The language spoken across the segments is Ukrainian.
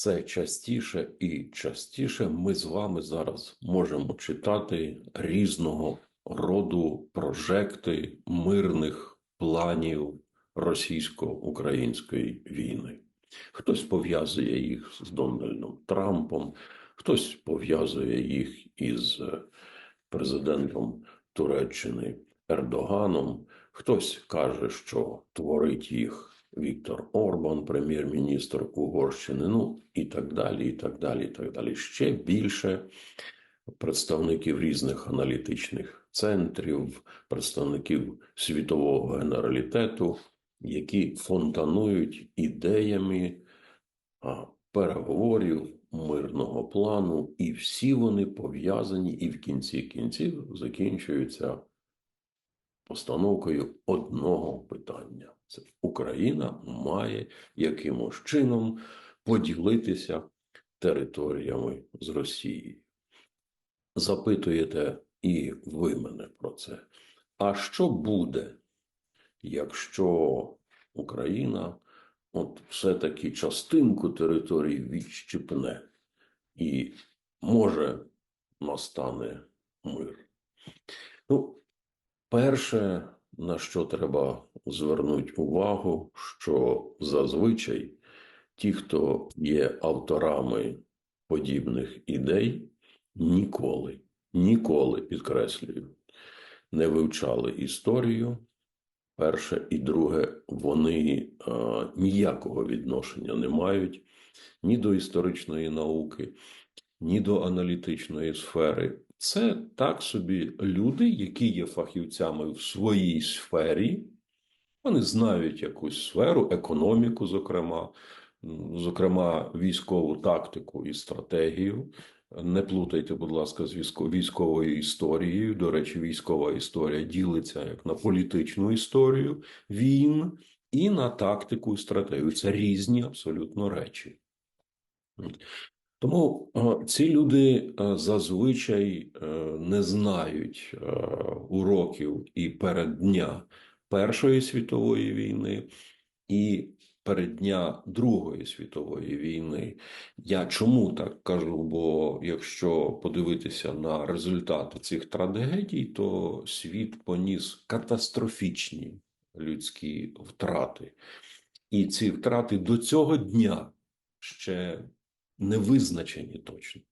все частіше і частіше ми з вами зараз можемо читати різного роду прожекти мирних планів російсько-української війни. Хтось пов'язує їх з Дональдом Трампом, хтось пов'язує їх із е, президентом Туреччини Ердоганом, хтось каже, що творить їх Віктор Орбан, прем'єр-міністр Угорщини, ну і так далі, і так далі, і так далі. Ще більше представників різних аналітичних центрів, представників світового генералітету, які фонтанують ідеями переговорів мирного плану, і всі вони пов'язані і в кінці кінців закінчуються постановкою одного питання: Україна має якимось чином поділитися територіями з Росією. Запитуєте і ви мене про це. А що буде, якщо Україна от все-таки частинку території відщипне і може настане мир? Ну, перше, на що треба звернути увагу, що зазвичай ті, хто є авторами подібних ідей, ніколи, ніколи підкреслюю, не вивчали історію. Перше і друге, вони а, ніякого відношення не мають ні до історичної науки, ні до аналітичної сфери. Це так собі люди, які є фахівцями в своїй сфері. Вони знають якусь сферу, економіку, зокрема, зокрема, військову тактику і стратегію. Не плутайте, будь ласка, з військовою історією. До речі, військова історія ділиться як на політичну історію війн і на тактику і стратегію. Це різні абсолютно речі. Тому ці люди зазвичай е, не знають е, уроків і переддня Першої світової війни і переддня Другої світової війни. Я чому так кажу? Бо якщо подивитися на результати цих трагедій, то світ поніс катастрофічні людські втрати. І ці втрати до цього дня ще не визначені точно.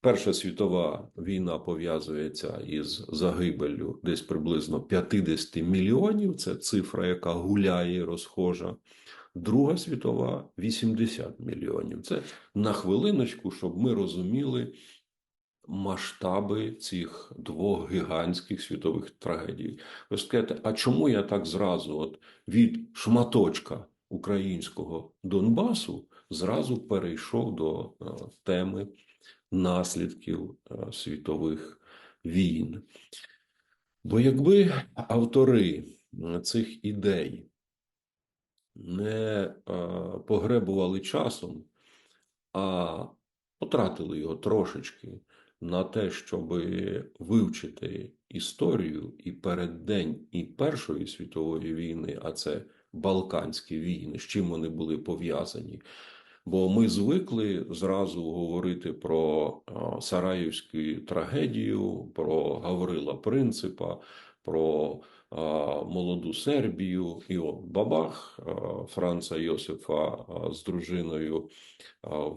Перша світова війна пов'язується із загибеллю десь приблизно 50 мільйонів. Це цифра, яка гуляє, розхожа. Друга світова 80 мільйонів. Це на хвилиночку, щоб ми розуміли масштаби цих двох гігантських світових трагедій. Ви скажете, а чому я так зразу от від шматочка українського Донбасу зразу перейшов до е, теми? наслідків е, світових війн. Бо якби автори цих ідей не е, погребували часом, а потратили його трошечки на те, щоб вивчити історію і переддень і Першої світової війни, а це Балканські війни, з чим вони були пов'язані. Бо ми звикли зразу говорити про Сараївську трагедію, про Гаврила Принципа, про молоду Сербію. І от Бабах Франца Йосифа з дружиною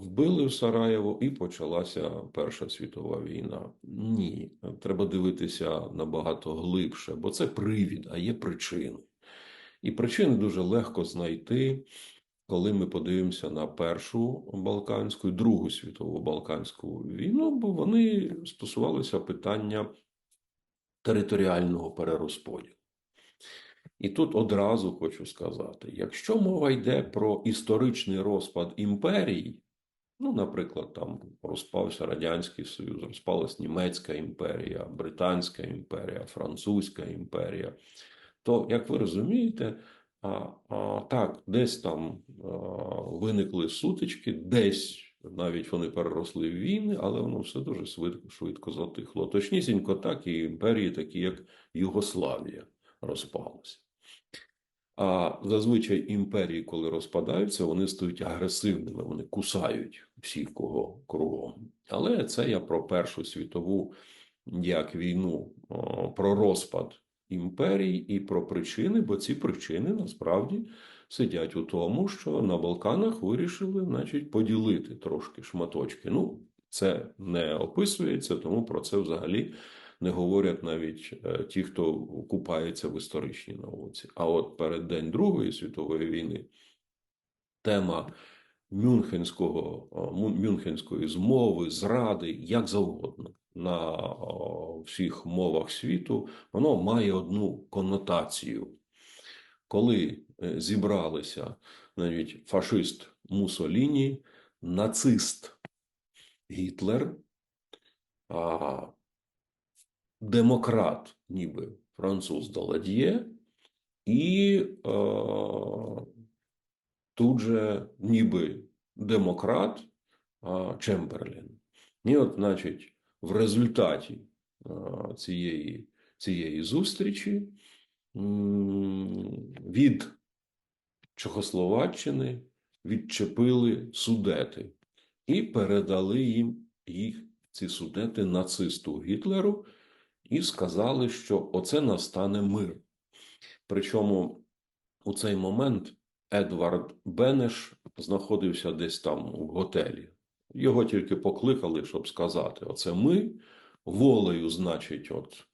вбили в Сараєво, і почалася Перша світова війна. Ні, треба дивитися набагато глибше, бо це привід, а є причини. І причини дуже легко знайти коли ми подивимося на Першу Балканську і Другу світову Балканську війну, бо вони стосувалися питання територіального перерозподілу. І тут одразу хочу сказати: якщо мова йде про історичний розпад імперії, ну, наприклад, там розпався Радянський Союз, розпалась Німецька імперія, Британська імперія, Французька імперія, то, як ви розумієте, Так, десь там виникли сутички, десь навіть вони переросли в війни, але воно все дуже швидко, швидко затихло. Точнісінько, так і імперії, такі як Югославія, розпалися. А зазвичай імперії, коли розпадаються, вони стають агресивними, вони кусають всіх, кого кругом. Але це я про Першу світову як війну, про розпад імперій і про причини, бо ці причини насправді сидять у тому, що на Балканах вирішили, значить, поділити трошки шматочки. Ну, це не описується, тому про це взагалі не говорять навіть е, ті, хто купається в історичній науці. А от перед день Другої світової війни тема Мюнхенського, Мюнхенської змови, зради, як завгодно на всіх мовах світу, воно має одну коннотацію. Коли е, зібралися навіть фашист Мусоліні, нацист Гітлер, а демократ, ніби француз Даладьє, і е, тут же ніби демократ а, Чемберлін. І от, значить, в результаті цієї, цієї зустрічі від Чехословаччини відчепили судети і передали їм їх ці судети нацисту Гітлеру і сказали, що оце настане мир. Причому у цей момент Едвард Бенеш знаходився десь там у готелі. Його тільки покликали, щоб сказати: оце ми волею, значить, от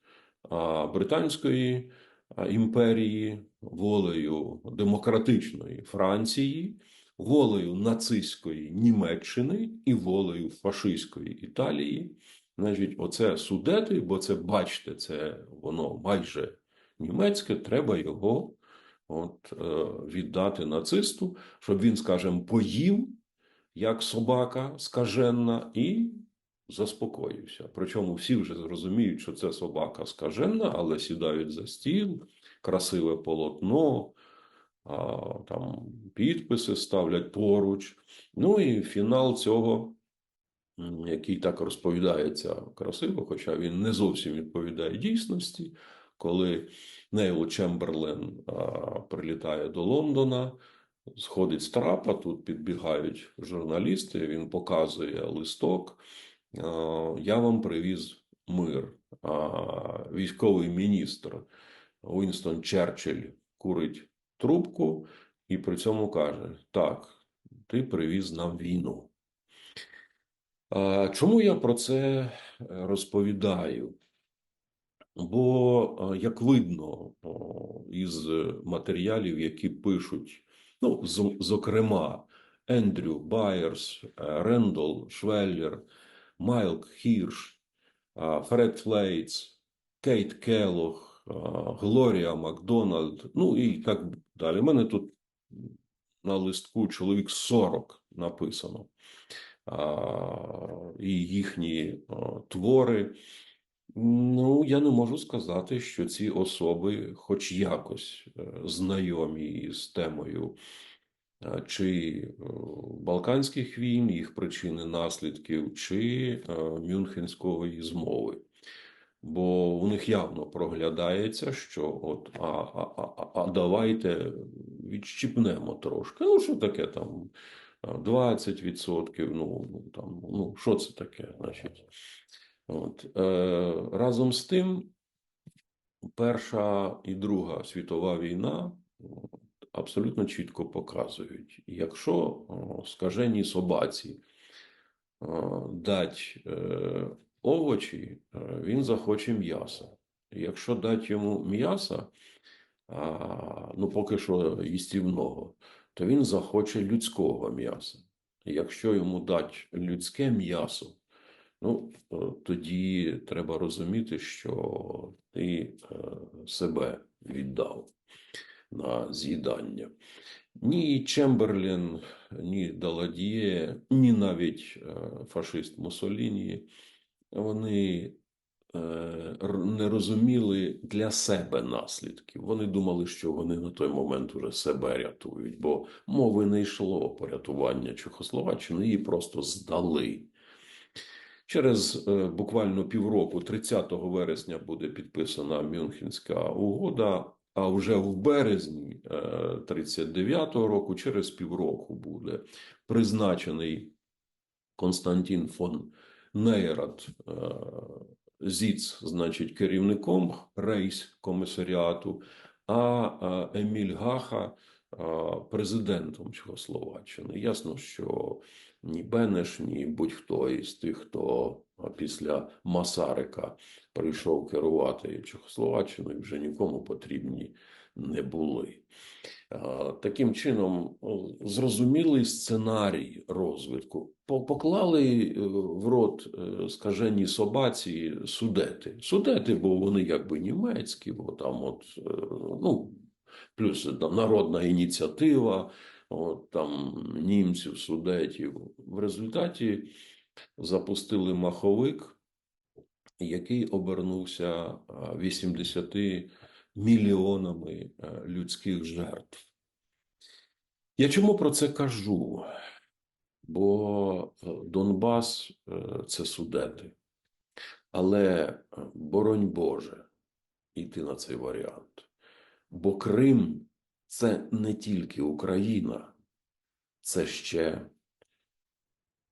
Британської імперії, волею демократичної Франції, волею нацистської Німеччини і волею фашистської Італії. Значить, оце судети, бо це, бачите, це воно майже німецьке, треба його от, е, віддати нацисту, щоб він, скажімо, поїв, як собака скаженна, і заспокоївся. Причому всі вже зрозуміють, що це собака скаженна, але сідають за стіл, красиве полотно, а, там підписи ставлять поруч. Ну і фінал цього, який так розповідається красиво, хоча він не зовсім відповідає дійсності, коли Нейл Чемберлен а, прилітає до Лондона, сходить з трапа, тут підбігають журналісти, він показує листок. Я вам привіз мир. Військовий міністр Уінстон Черчилль курить трубку і при цьому каже: Так, ти привіз нам війну. Чому я про це розповідаю? Бо, як видно із матеріалів, які пишуть, ну, з- зокрема, Ендрю Байерс, е, Рендол Швеллер, Майлк Хірш, е, Фред Флейтс, Кейт Келлог, е, Глорія Макдональд, ну і так далі. У мене тут на листку чоловік 40 написано. І їхні твори. Ну, я не можу сказати, що ці особи, хоч якось е, знайомі із темою е, чи е, Балканських війн, їх причини, наслідків, чи Мюнхенської змови. Бо у них явно проглядається, що от а, а, а, а- давайте відщипнемо трошки. Ну, що таке там? 20%, ну, ну, там, ну, що це таке, значить? От. Е, разом з тим, Перша і Друга світова війна абсолютно чітко показують, якщо о, скаженій собаці дать е, овочі, е, він захоче м'яса. Якщо дать йому м'яса, ну поки що їстівного, то він захоче людського м'яса. Якщо йому дать людське м'ясо, Ну, е, тоді треба розуміти, що ти е, себе віддав на з'їдання. Ні Чемберлін, ні Даладіє, ні навіть е, фашист Муссоліні, вони не розуміли для себе наслідків. Вони думали, що вони на той момент уже себе рятують, бо мови не йшло про рятування Чехословаччини, її просто здали. Через е, буквально півроку, 30 вересня, буде підписана Мюнхенська угода. а вже в березні 39-го року, через півроку, буде призначений Константин фон Нейрат е, Зіц, значить, керівником рейс-комісаріату, а е, Еміль Гаха е, президентом Чехословаччини. Ясно, що ні Бенеш, ні будь-хто із тих, хто після Масарика прийшов керувати Чехословаччиною, вже нікому потрібні не були. Таким чином, зрозумілий сценарій розвитку. Поклали е, в рот е, скажені собаці судети. Судети, бо вони якби німецькі, бо там от, е, ну, плюс там народна ініціатива, от, там німців, судетів. В результаті запустили маховик, який обернувся 80 мільйонами е, людських жертв. Я чому про це кажу? Бо е, Донбас е, це судети. Але е, боронь Боже йти на цей варіант. Бо Крим це не тільки Україна, це ще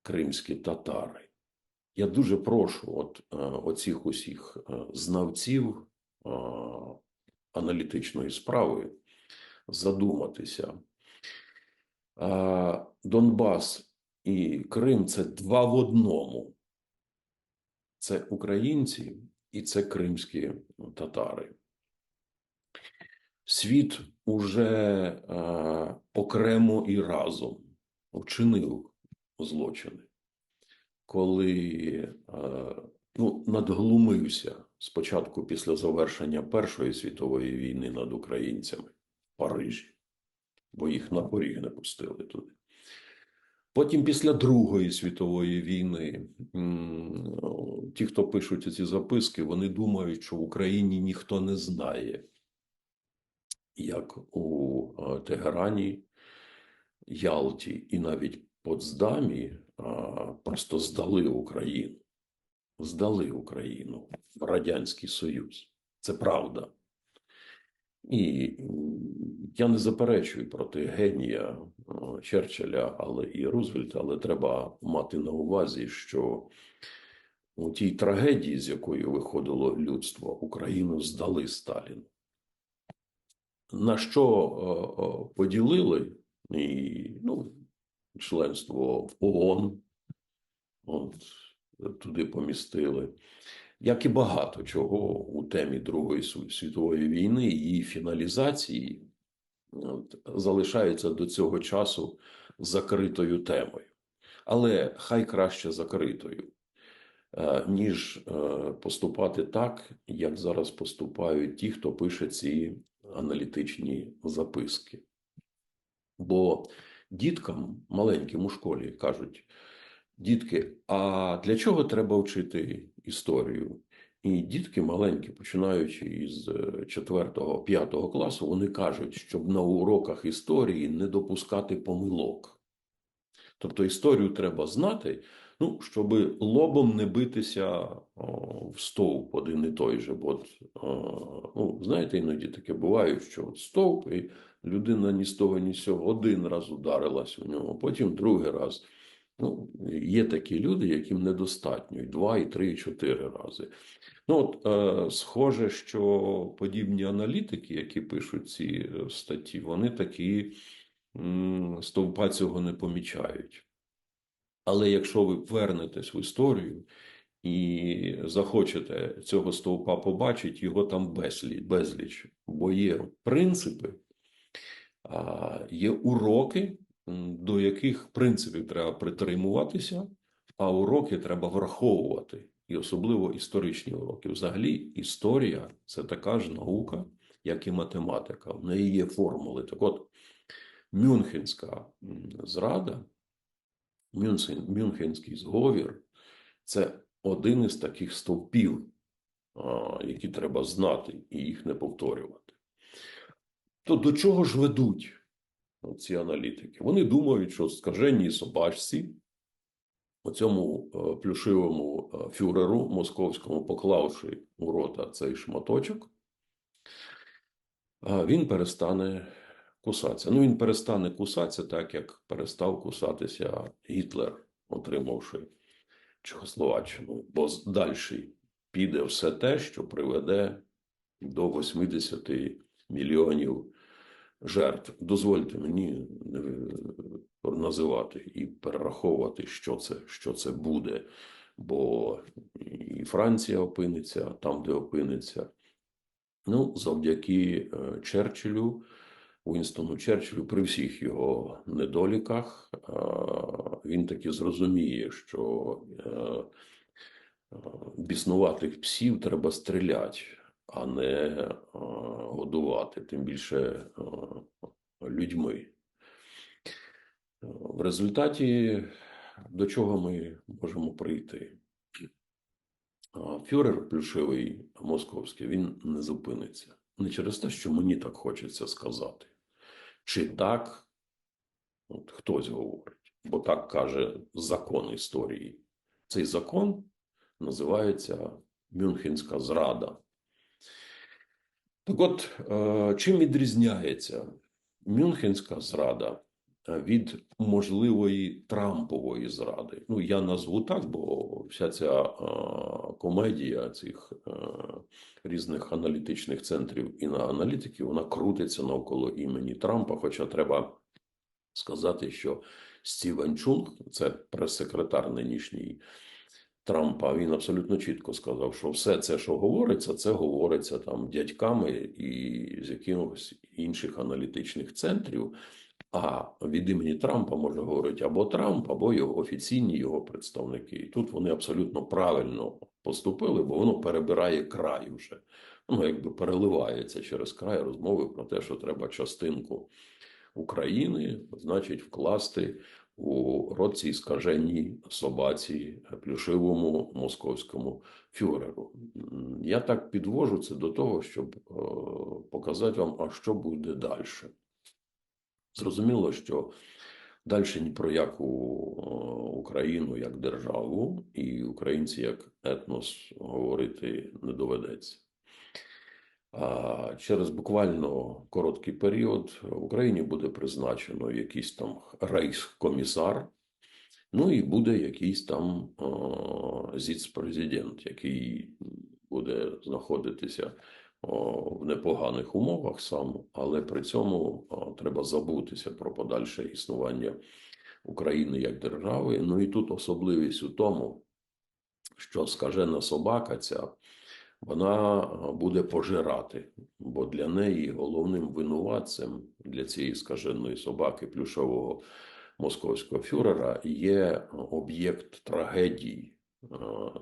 кримські татари. Я дуже прошу от, е, оцих усіх е, знавців е, аналітичної справи задуматися. Донбас і Крим це два в одному. Це українці і це кримські татари. Світ уже е, окремо і разом вчинив злочини, коли е, ну, надглумився спочатку після завершення Першої світової війни над українцями в Парижі, бо їх на поріг не пустили туди. Потім, після Другої світової війни, ті, хто пишуть ці записки, вони думають, що в Україні ніхто не знає, як у е, Тегерані, Ялті і навіть Потсдамі просто здали Україну. Здали Україну в Радянський Союз. Це правда. І я не заперечую проти генія е, Черчилля, але і Рузвельта, але треба мати на увазі, що у тій трагедії, з якою виходило людство, Україну здали Сталіну. На що е, е, поділили і ну, членство в ООН, от, туди помістили як і багато чого у темі Другої світової війни і її фіналізації от, залишається до цього часу закритою темою. Але хай краще закритою, е, ніж поступати так, як зараз поступають ті, хто пише ці аналітичні записки. Бо діткам маленьким у школі кажуть, Дітки, а для чого треба вчити історію? І дітки маленькі, починаючи із 4-5 класу, вони кажуть, щоб на уроках історії не допускати помилок. Тобто історію треба знати, ну, щоб лобом не битися о, в стовп один і той же. Бо, о, ну, знаєте, іноді таке буває, що от стовп, і людина ні з того, ні з цього один раз ударилась у нього, потім другий раз. Ну, є такі люди, яким недостатньо і два, і три, і чотири рази. Ну, от, е, схоже, що подібні аналітики, які пишуть ці е, статті, вони такі м, стовпа цього не помічають. Але якщо ви вернетесь в історію і захочете цього стовпа побачити, його там безліч, безліч бо є принципи, є уроки, до яких принципів треба притримуватися, а уроки треба враховувати, і особливо історичні уроки. Взагалі, історія це така ж наука, як і математика. В неї є формули. Так от, Мюнхенська зрада, Мюнхен, Мюнхенський зговір це один із таких стовпів, які треба знати і їх не повторювати. То до чого ж ведуть ці аналітики? Вони думають, що скаженій собачці, оцьому е, плюшивому е, фюреру московському, поклавши у рота цей шматочок, він перестане кусатися. Ну, він перестане кусатися так, як перестав кусатися Гітлер, отримавши Чехословаччину. Бо далі піде все те, що приведе до 80 мільйонів жертв. Дозвольте мені е, називати і перераховувати, що це, що це буде. Бо і Франція опиниться там, де опиниться. Ну, завдяки е, Черчиллю, Уінстону Черчиллю, при всіх його недоліках, він таки зрозуміє, що е, е, біснуватих псів треба стріляти, а не е, годувати, тим більше людьми. В результаті до чого ми можемо прийти? Фюрер плюшевий московський він не зупиниться. Не через те, що мені так хочеться сказати. Чи так от хтось говорить, бо так каже закон історії. Цей закон називається Мюнхенська зрада. Так от, е, чим відрізняється Мюнхенська зрада від можливої Трампової зради? Ну, я назву так, бо вся ця е, комедія цих е, різних аналітичних центрів і на аналітиків, вона крутиться навколо імені Трампа. Хоча треба сказати, що Стівен Чунг, це прес-секретар нинішній Трампа, він абсолютно чітко сказав, що все це, що говориться, це говориться там дядьками і з якихось інших аналітичних центрів. А від імені Трампа може говорити або Трамп, або його офіційні його представники. І тут вони абсолютно правильно поступили, бо воно перебирає край вже. Ну, якби переливається через край розмови про те, що треба частинку України, значить, вкласти у рот цій скаженій собаці плюшивому московському фюреру. Я так підвожу це до того, щоб е, показати вам, а що буде далі. Зрозуміло, що далі ні про яку е, Україну як державу і українці як етнос говорити не доведеться. А через буквально короткий період в Україні буде призначено якийсь там рейхскомісар, ну і буде якийсь там зіцпрезидент, який буде знаходитися в непоганих умовах сам, але при цьому треба забутися про подальше існування України як держави. Ну і тут особливість у тому, що скажена собака ця вона буде пожирати, бо для неї головним винуватцем для цієї скаженої собаки плюшового московського фюрера є об'єкт трагедії,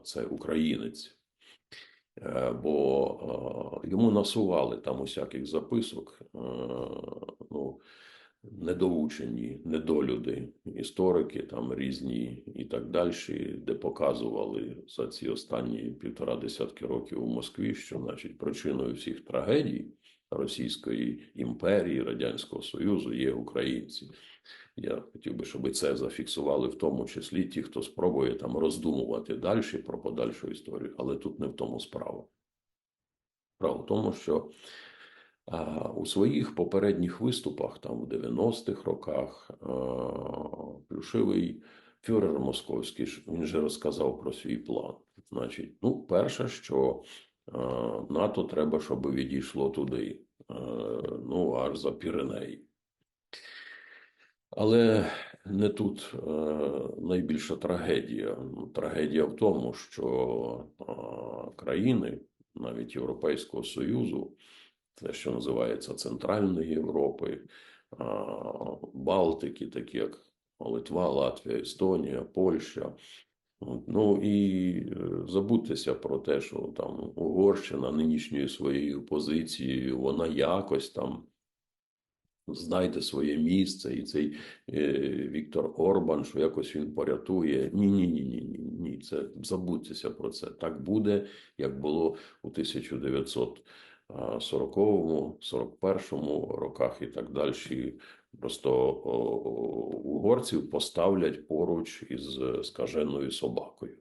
це українець. Е, Бо е, йому насували там усяких записок, е, ну, недоучені, недолюди, історики там різні і так далі, де показували за ці останні півтора десятки років у Москві, що значить причиною всіх трагедій Російської імперії, Радянського Союзу є українці. Я хотів би, щоб це зафіксували, в тому числі ті, хто спробує там роздумувати далі про подальшу історію, але тут не в тому справа. Справа в тому, що а у своїх попередніх виступах, там в 90-х роках, а, плюшивий фюрер московський він же розказав про свій план. Значить, ну, перше, що а, НАТО треба, щоб відійшло туди, а, ну аж за Піренеї. Але не тут е, найбільша трагедія. Трагедія в тому, що а, країни, навіть Європейського Союзу, те, що називається Центральної Європи, а, Балтики, такі як Литва, Латвія, Естонія, Польща. Ну і е, забудьтеся про те, що там Угорщина нинішньою своєю позицією, вона якось там знайде своє місце, і цей е, Віктор Орбан, що якось він порятує. Ні, ні, ні, ні, ні, ні. Це забудьтеся про це. Так буде, як було у 1940-му, 41-му роках і так далі. Просто угорців поставлять поруч із скаженою собакою.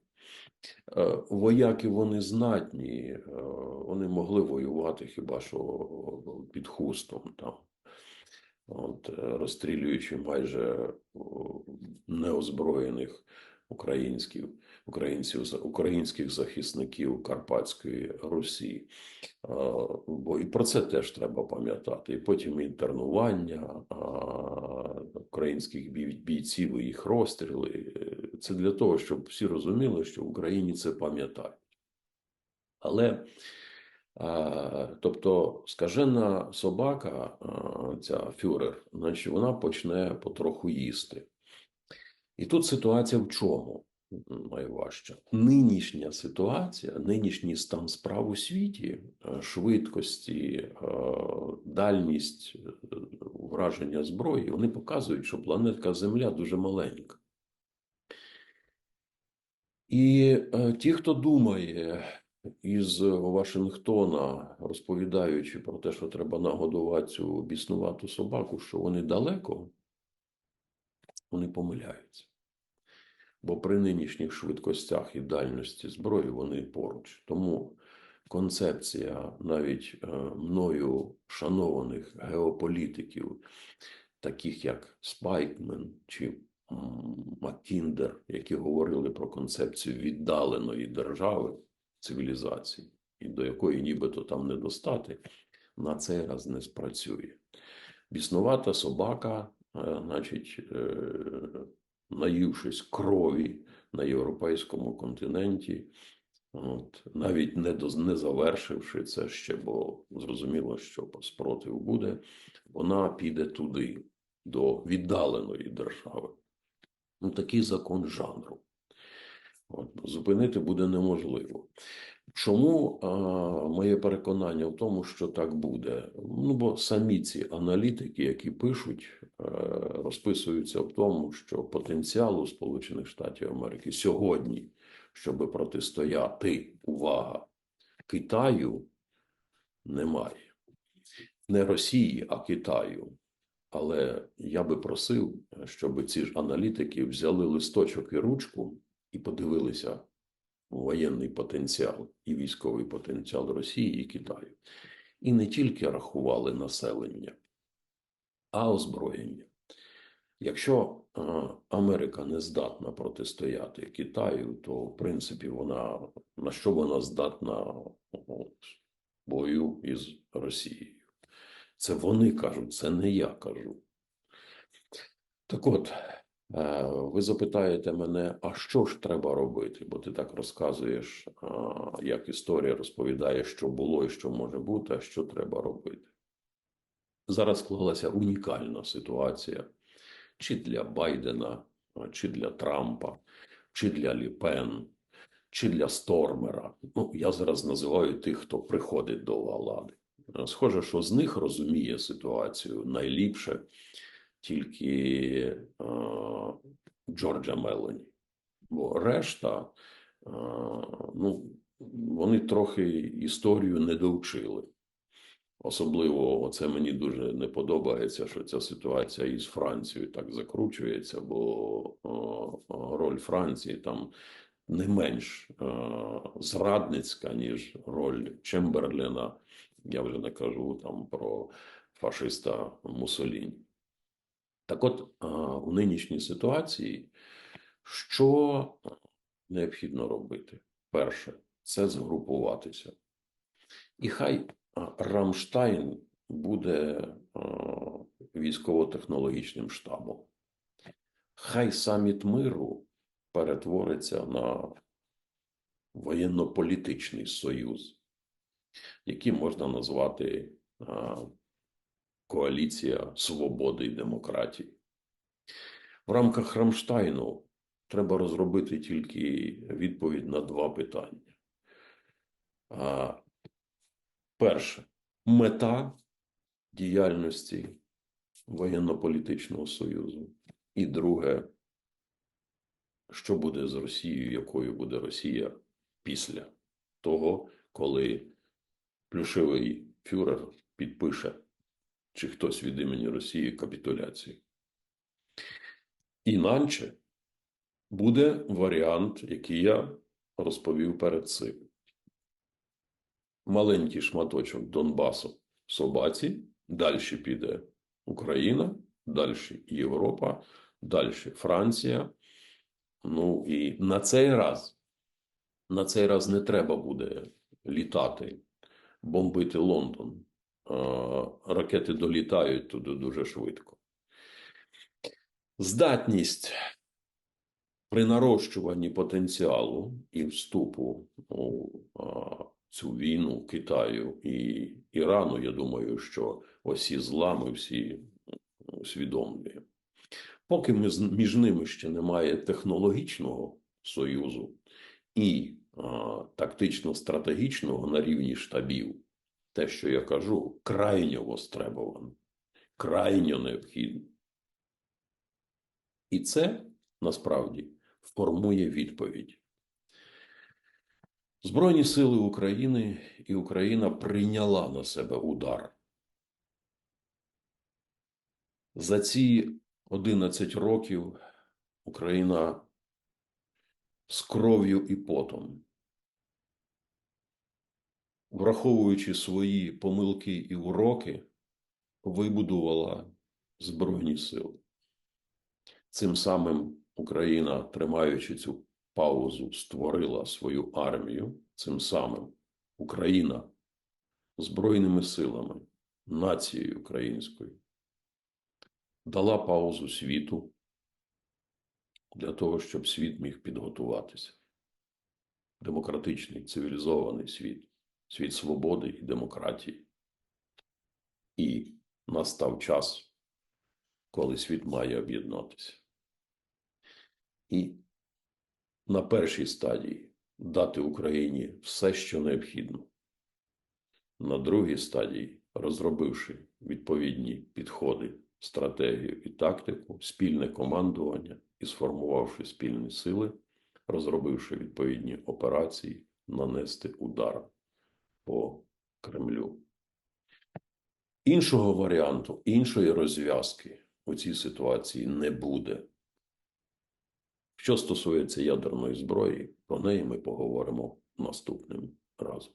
Е, Вояки вони знатні, е, вони могли воювати хіба що під хустом там. От, е, розстрілюючи майже неозброєних українських, українців, українських захисників Карпатської Русі. Бо і про це теж треба пам'ятати. І потім інтернування українських бійців і їх розстріли. Це для того, щоб всі розуміли, що в Україні це пам'ятають. Але тобто скажена собака, ця фюрер, значить, вона почне потроху їсти. І тут ситуація в чому найважча? Нинішня ситуація, нинішній стан справ у світі, е, швидкості, е, дальність е, враження зброї, вони показують, що планетка Земля дуже маленька. І е, ті, хто думає із Вашингтона, розповідаючи про те, що треба нагодувати цю біснувату собаку, що вони далеко, вони помиляються. Бо при нинішніх швидкостях і дальності зброї вони поруч. Тому концепція навіть е, мною шанованих геополітиків, таких як Спайкмен чи м, Маккіндер, які говорили про концепцію віддаленої держави, цивілізації, і до якої нібито там не достати, на цей раз не спрацює. Біснувата собака, е, значить, е, наївшись крові на європейському континенті, от, навіть не, доз- не завершивши це ще, бо зрозуміло, що спротив буде, вона піде туди, до віддаленої держави. Ну, такий закон жанру. От, зупинити буде неможливо. Чому а, моє переконання в тому, що так буде? Ну, бо самі ці аналітики, які пишуть, е, розписуються в тому, що потенціалу Сполучених Штатів Америки сьогодні, щоб протистояти, увага, Китаю, немає. Не Росії, а Китаю. Але я би просив, щоб ці ж аналітики взяли листочок і ручку і подивилися воєнний потенціал і військовий потенціал Росії і Китаю. І не тільки рахували населення, а озброєння. Якщо е, Америка не здатна протистояти Китаю, то в принципі вона на що вона здатна бою із Росією? Це вони кажуть, це не я кажу. Так от, ви запитаєте мене, а що ж треба робити? Бо ти так розказуєш, як історія розповідає, що було і що може бути, а що треба робити. Зараз склалася унікальна ситуація чи для Байдена, чи для Трампа, чи для Ліпен, чи для Стормера. Ну, я зараз називаю тих, хто приходить до влади. Е, Схоже, що з них розуміє ситуацію найліпше тільки е, Джорджа Мелоні. Бо решта, е, ну, вони трохи історію не довчили. Особливо це мені дуже не подобається, що ця ситуація із Францією так закручується, бо е, роль Франції там не менш зрадницька, ніж роль Чемберлена. Я вже не кажу там про фашиста Муссоліні. Так от, е, у нинішній ситуації, що необхідно робити? Перше, це згрупуватися. І хай Рамштайн буде військово-технологічним штабом. Хай саміт миру перетвориться на воєнно-політичний союз, який можна назвати коаліція свободи і демократії. В рамках Рамштайну треба розробити тільки відповідь на два питання. А, Перше, мета діяльності воєнно-політичного союзу. І друге, що буде з Росією, якою буде Росія після того, коли плюшевий фюрер підпише, чи хтось від імені Росії капітуляцію. Іначе буде варіант, який я розповів перед цим маленький шматочок Донбасу собаці, далі піде Україна, далі Європа, далі Франція. Ну і на цей раз, на цей раз не треба буде літати, бомбити Лондон. А, Ракети долітають туди дуже швидко. Здатність при нарощуванні потенціалу і вступу у цю війну Китаю і Ірану, я думаю, що осі зла ми всі усвідомлюємо. Поки ми, між ними ще немає технологічного союзу і а, тактично-стратегічного на рівні штабів, те, що я кажу, крайньо востребовано, крайньо необхідно. І це насправді формує відповідь. Збройні сили України і Україна прийняла на себе удар. За ці 11 років Україна з кров'ю і потом, враховуючи свої помилки і уроки, вибудувала Збройні сили. Цим самим Україна, тримаючи цю паузу, створила свою армію. Цим самим Україна Збройними силами, нацією українською дала паузу світу для того, щоб світ міг підготуватися. Демократичний, цивілізований світ, світ свободи і демократії. І настав час, коли світ має об'єднатися. І на першій стадії дати Україні все, що необхідно. На другій стадії, розробивши відповідні підходи, стратегію і тактику, спільне командування і сформувавши спільні сили, розробивши відповідні операції, нанести удар по Кремлю. Іншого варіанту, іншої розв'язки у цій ситуації не буде. Що стосується ядерної зброї, про неї ми поговоримо наступним разом.